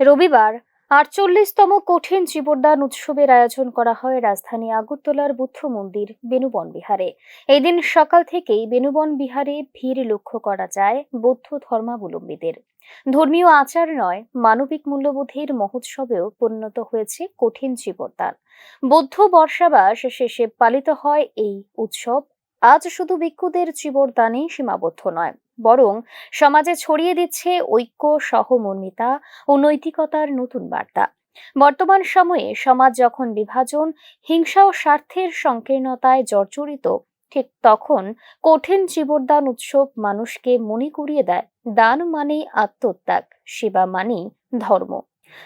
রবিবার আটচল্লিশতম কঠিন জীবনদান উৎসবের আয়োজন করা হয় রাজধানী আগরতলার বুদ্ধ মন্দির বেনুবন বিহারে। এদিন সকাল থেকেই বেনুবন বিহারে ভিড় লক্ষ্য করা যায় বৌদ্ধ ধর্মাবলম্বীদের। ধর্মীয় আচার নয়, মানবিক মূল্যবোধের মহোৎসবেও পরিণত হয়েছে কঠিন জীবনদান। বৌদ্ধ বর্ষাবাস শেষে পালিত হয় এই উৎসব। আজ শুধু ভিক্ষুদের জীবনদানেই সীমাবদ্ধ নয় বরং সমাজে ছড়িয়ে দিচ্ছে ঐক্য, সহমর্মিতা ও নৈতিকতার নতুন বার্তা। বর্তমান সময়ে সমাজ যখন বিভাজন, হিংসা ও স্বার্থের সংকীর্ণতায় জর্জরিত, ঠিক তখন কঠিন জীবনদান উৎসব মানুষকে মনে করিয়ে দেয়, দান মানেই আত্মত্যাগ, সেবা মানেই ধর্ম।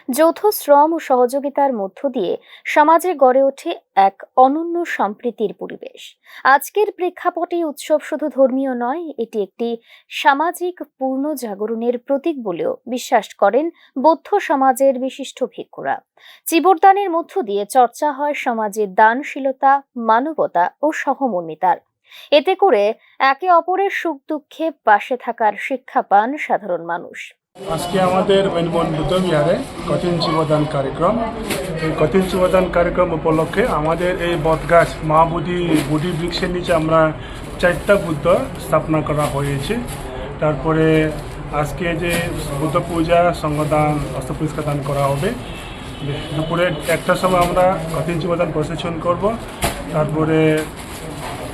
যৌথ শ্রম ও সহযোগিতার মধ্য দিয়ে সমাজে গড়ে ওঠে এক অনন্য সম্প্রীতির পরিবেশ। আজকের প্রেক্ষাপটে উৎসব শুধু ধর্মীয় নয়, এটি একটি সামাজিক পূর্ণ জাগরণের প্রতীক বলেও বিশ্বাস করেন বৌদ্ধ সমাজের বিশিষ্ট ভিক্ষুরা। জীবরদানের মধ্য দিয়ে চর্চা হয় সমাজের দানশীলতা, মানবতা ও সহমর্মিতার। এতে করে একে অপরের সুখ দুঃখে পাশে থাকার শিক্ষা পান সাধারণ মানুষ। আজকে আমাদের বেনবন বুদ্ধ বিহারে কঠিন জীবদান কার্যক্রম। এই কঠিন জীবদান কার্যক্রম উপলক্ষে আমাদের এই বটগাছ, মা বুদ্ধি বৃক্ষের নিচে আমরা চারটা বুদ্ধ স্থাপনা করা হয়েছে। তারপরে আজকে যে বুদ্ধ পূজা সংগদান অস্ত্র পুরস্কার দান করা হবে, দুপুরে একটার সময় আমরা কঠিন জীবদান প্রশিক্ষণ করব। তারপরে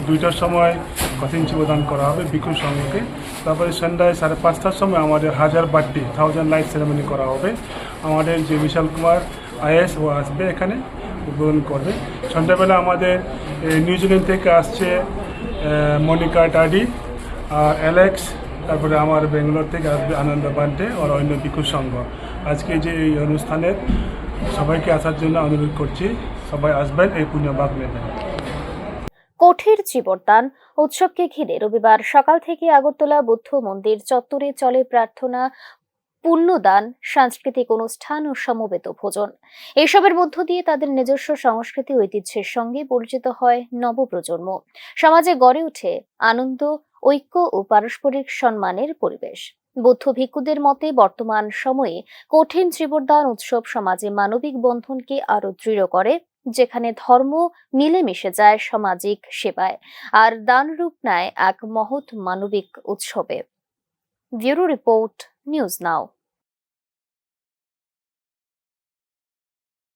দুইটার সময় কঠিন জীবদান করা হবে ভিক্ষুর সঙ্গে তারপরে সন্ধ্যায় সাড়ে পাঁচটার সময় আমাদের হাজার বার্থডে থাউজেন্ড লাইট সেরেমনি করা হবে। আমাদের যে বিশাল কুমার আইএস, ও আসবে এখানে, উদ্বোধন করবে। সন্ধ্যাবেলা আমাদের নিউজিল্যান্ড থেকে আসছে মনিকা টাডি আর অ্যালেক্স, তারপরে আমার বেঙ্গালোর থেকে আসবে আনন্দ বান্টে আর অন্য ভিক্ষুর সংঘ আজকে যে এই অনুষ্ঠানের সবাইকে আসার জন্য অনুরোধ করছি, সবাই আসবেন এই পুণ্যভাগ নেবেন কঠির জীবরদান উৎসবকে ঘিরে রবিবার সকাল থেকে আগরতলা বৌদ্ধ মন্দির চত্বরে চলে প্রার্থনা, পুণ্যদান, সাংস্কৃতিক অনুষ্ঠান ও সমবেত ভোজন। এসবের মধ্য দিয়ে তাদের নিজস্ব সংস্কৃতি ঐতিহ্যের সঙ্গে পরিচিত হয় নবপ্রজন্ম। সমাজে গড়ে ওঠে আনন্দ, ঐক্য ও পারস্পরিক সম্মানের পরিবেশ। বৌদ্ধ ভিক্ষুদের মতে বর্তমান সময়ে কঠিন জীবরদান উৎসব সমাজে মানবিক বন্ধনকে আরও দৃঢ় করে যেখানে ধর্ম মিলেমিশে যায় সামাজিক সেবায়, আর দান রূপ নেয় এক মহৎ মানবিক উৎসবে। Bureau report, news now.